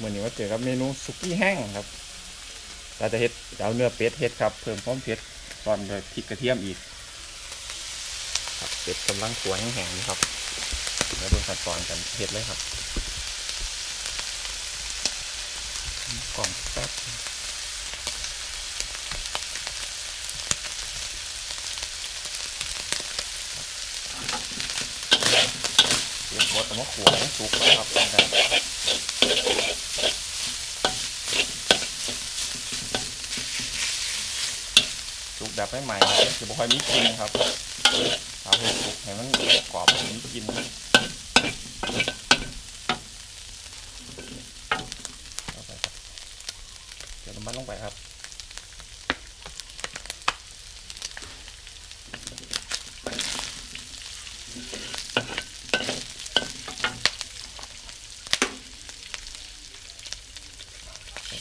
มื่อนี้ว่าเจอกับเมนูสุกี้แห้งครับเราจะเฮ็ดเอาเนื้อเป็ดเฮ็ดครับเพิ่มความเผ็ดตอนด้วยพริกกระเทียมอีกครับเป็ดกำลังขัวแห้งๆนี่ครับแล้วดูขั้นตอนกันเฮ็ดเลยครับกล่องแป๊บเตรียมบดเอามาขัวให้สุกแล้วครับกันสุก แบบไม่ใหม่ๆคือบ่ค่อยมีกินครับเอาให้สุกให้มันกรอบมันกินเอาไปครับเดี๋ยวมันลงไปครับ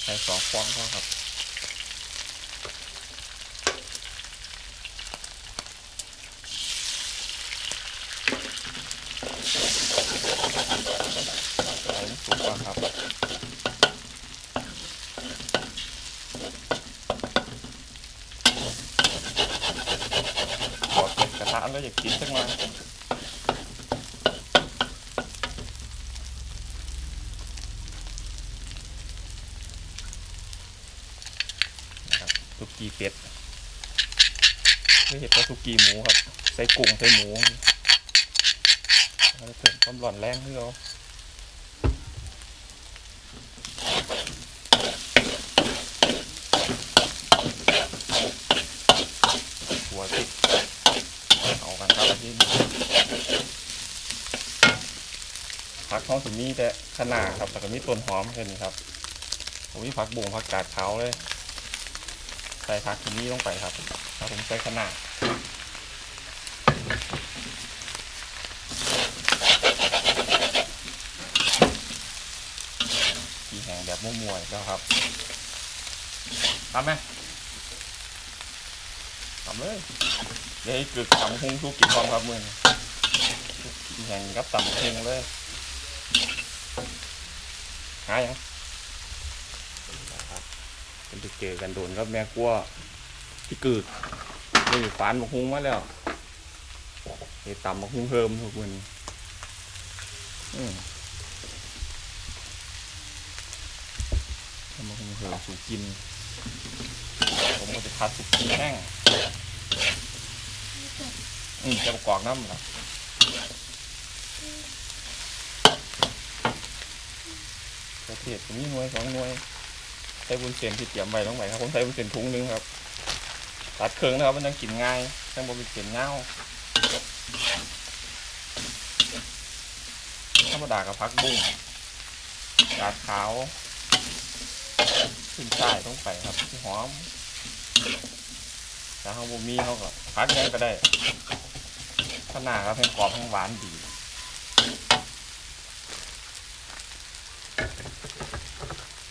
ใส่สองฟองพอครับ ใส่น้ำซุปก่อนครับขอเก็บกระทะแล้วอยากกินสักหน่อยนะครับสุกี้เป็ดไม่เห็นว่าสุกี้หมูครับ ใส่กุ้งใส่หมู ความร้อนแรงให้เราหัวติดเอากันครับที่ผักเขาถึงมีแต่ขนาดครับแต่ก็มีต้นหอมแค่นี้ครับ ผมมีผักบุ้งผักกาดเขาเลย ใส่ผักถึงนี้ลงไปครับแล้วผมใส่ขนาด ที่แหงแบบมั่วๆแล้วครับทำไหมทำเลยเดี๋ยวให้กึกตำพุงทุกกินพร้อมครับมือนี้กินแห่งกับตำพุงเลยหายังนะครับเป็นไปเจอกันโดนครับแม่กลัวพี่กึกนี่ฟานบักฮุงมาแล้วเฮ้ตำบักฮุงเพิ่มทุกมือนี้อืม ตำบักฮุงเพิ่มสู่กิน ผมก็จะพัดสุกี้แห้งอืมจะประกอบน้ำเหรอกระเทียมมีหน่วยสองหน่วยใส่บุญเส้นที่เตรียมไว้ลงไปครับผมใส่บุญเส้นถุงหนึงครับตัดเครื่องนะครับมันยังกินง่ายยังบ่มีเส้นเงาธรรมดากับพักบุ้งกาดขาว ขึ้นใต้ต้องไปครับหอมถ้าเขาบ่มีเขาก็พักยังก็ได้ขนาดครับแห้งกรอบแห้งหวานดี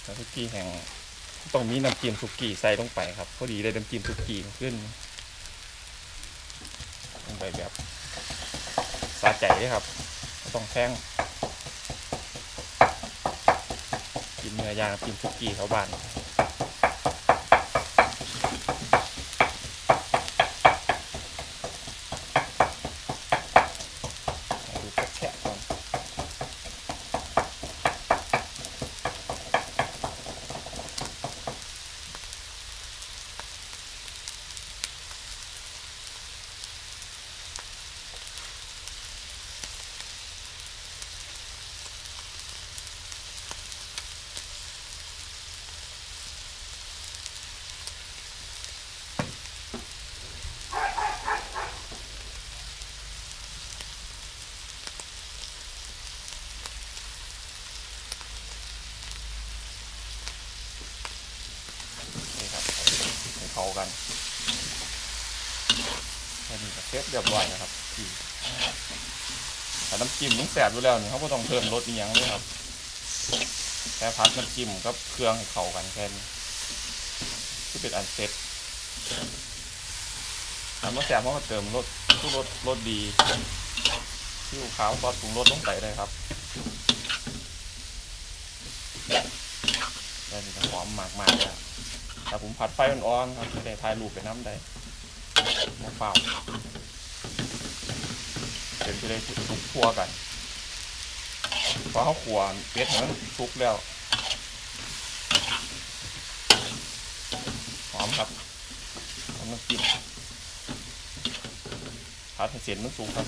แล้วสุกี้แห้งต้องมีน้ำจิ้มสุกี้ใส่ลงไปครับพอดีได้น้ำจิ้มสุกี้ขึ้นลงไปแบบสาใจเลยครับ ต้องแพงกิน เนื้อย่างกินสุกี้เขาบ้าน ดูแฉะๆก่อนนี่ครับให้ เข้ากันแค่นี้ก็เสร็จเรียบร้อยนะครับทีแต่น้ำจิ้มมันแสบอยู่แล้วนี่เขาก็ต้องเพิ่มรสอีกอย่างด้วยครับแค่พัดน้ำจิ้มกับเครื่องให้เข้ากันแค่นี้ที่เป็นอันเสร็จถ้ามาแสบเขาก็เติมรสทุกรสรสดีที่ขาวซอสปรุงรสลงไปเลยครับแต่นี่หอมมากมากๆเลยอะ แต่ผมผัดไฟอ่อนๆครับจะได้ถ่ายรูปไปน้ำได้มะเปล่าเป็นจะได้สุกทั่วกันพราเขาขวานเป็ดมันสุกแล้วหอมครับหอมน้ำจิ้มผัดให้เสร็จมันสุกครับ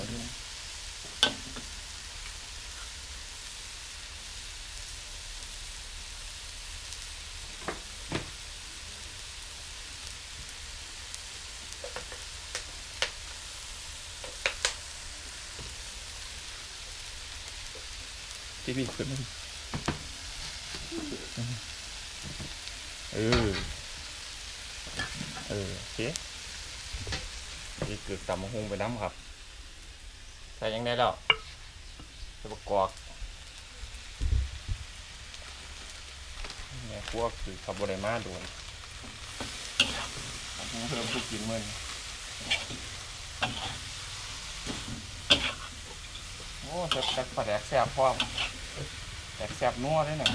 อันนี้ที่พี่ขึ้นมาเออ เออโอเคนี่เกือบตำมะฮุงไปน้ำครับใส่ยังได้แล้วใส่ประกอบเนี่ยพวกคือขับบริมาโดนตำมะฮุงเพิ่มทุกกินเมื่อนโอ้แซ่บแซ่บปลาแดกแซ่บพร้อม แดกแซ่บนัวด้วยนะ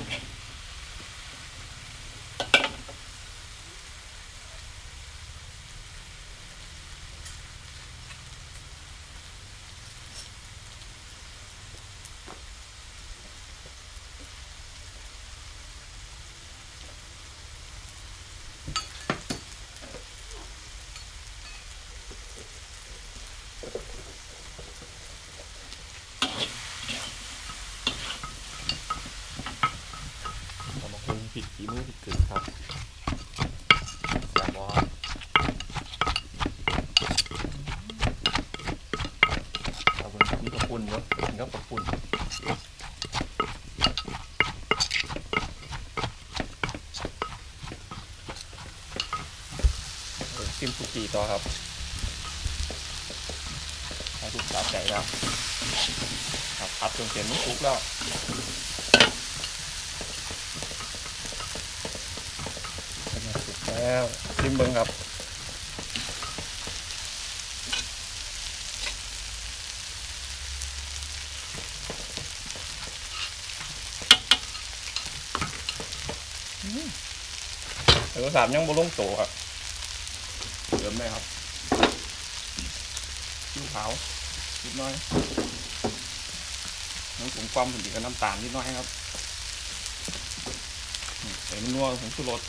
เอามาคุงผิดฝีมือผิดกึ่งครับแต่ว่าเอาเป็นนี่กระปุ่นเนาะเป็นก็กระปุ่นเออซิมสุกี้ต่อครับให้ถูกสาใจ แล้วครับพัดจนเสร็จมันสุกแล้วสุดแล้วชิมเบิ้งครับเออสามยังบ่ลงโตครับเติมได้ครับชิวขาว นิดน้อยน้ำผงความถึงกับน้ำตาลนิดน้อยครับใส่มันนัวผงชูรส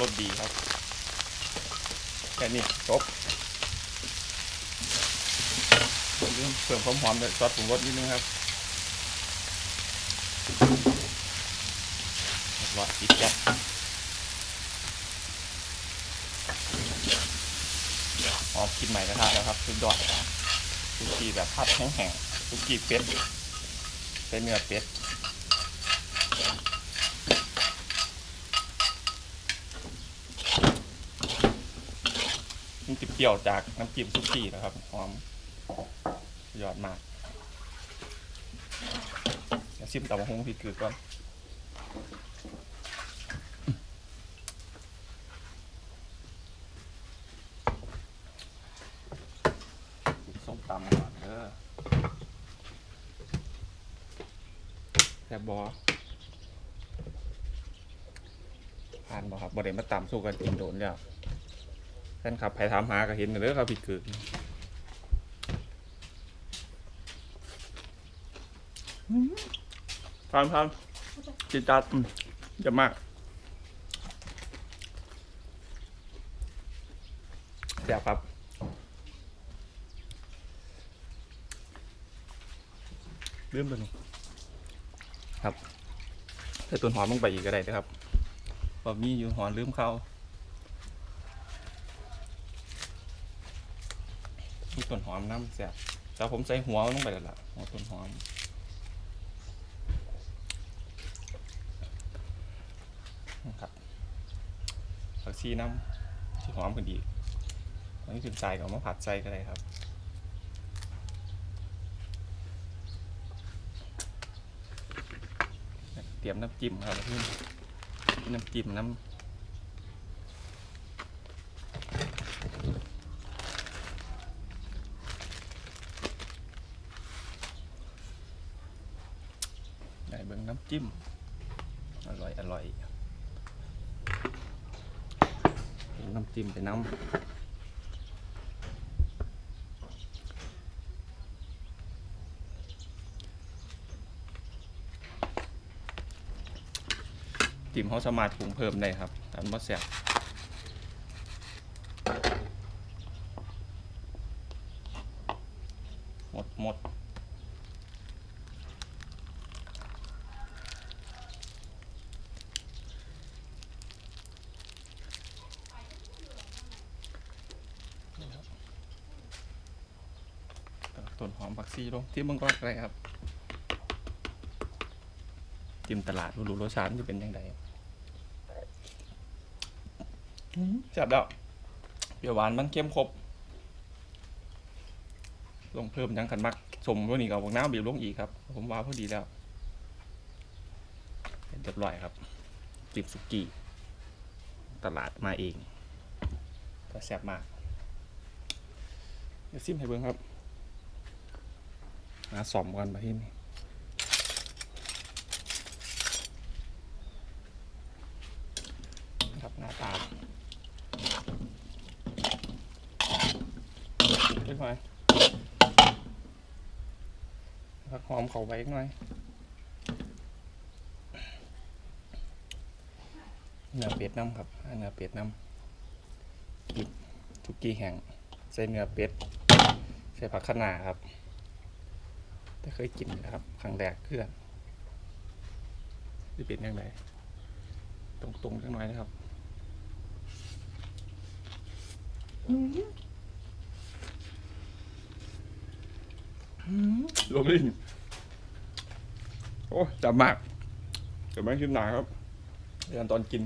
รสดีครับแค่นี้จบเริ่มเพิ่มความหอมด้วยซอสปรุงรสนิดนึงครับรียบร้อยปิดแก๊สห อมกินใหม่กระทะแล้วครับสุดยอดสุกี้แบบผัดแห้งๆสุกี้เป็ดเป็นเนื้อเป็ดมันจะเปรี้ยวจากน้ำจิ้มซุกี้นะครับหอมยอดมากเดี๋ยวชิมตับหงผิดเกิดก่อน ส้มตำก่อนเด้อแซ่บบอผ่านบอครับบอเดมาตำสู้กันกินโดนแล้วแฟนคลับใครถามหาก็เห็นกันเลยครับพี่กึกทานทานจิตจัดจะมากแซ่บครับ เริ่มตัวนี้ครับใส่ต้นหอมลงไปอีกก็ได้นะครับพอมีอยู่หอมลืมเข้ามีต้นหอมน้ำแซ่บแต่ผมใส่หัวลงไปแล้วล่ะหัวต้นหอมนะครับผักชีน้ำที่หอมพอดีอันนี้ถึงใส่ก็เอามาผัดใส่ก็ได้ครับ เตรียมน้ำจิ้มครับพี่น้ำจิ้มน้ำได้เบิ่งน้ำจิ้ม อร่อย อร่อยน้ำจิ้มไปน้ำ จิ้มเขาสามารถปรุงเพิ่มได้ครับอันบ่แซ่บหมดหมดต้นหอมผักชีลงที่มึงก็อะไรครับ จิ้มตลาดดูรสชาติมันจะเป็นยังไงอื้อจับแล้วเปรี้ยวหวานมันเข้มครบลงเพิ่มยังกันมักสมวันนี้กับพวกน้ำบีบลงอีกครับ ผมว่าพอดีแล้วเรียบร้อยครับจิบสุกี้ตลาดมาเองก็แซ่บมากเดี๋ยวซิมให้เบิ่งครับหาสอมกันมาที่นี่ครับ หน้าตาเล็กน้อยผักหอมเขาไว้หน่อยเนื้อเป็ดน้ำครับเนื้อเป็ดน้ำกิบทุกกี้แห้งใส่เนื้อเป็ดใส่ผักคะน้าครับ แต่เคยกินนะครับครั้งแรกเพื่อนจะเป็นยังไงตรงตรงๆจังหน่อยนะครับ ลมลิ้นโอ้จับมากเดี๋ยวไม่ขึ้นหนาครับเดี๋ยวตอนกิน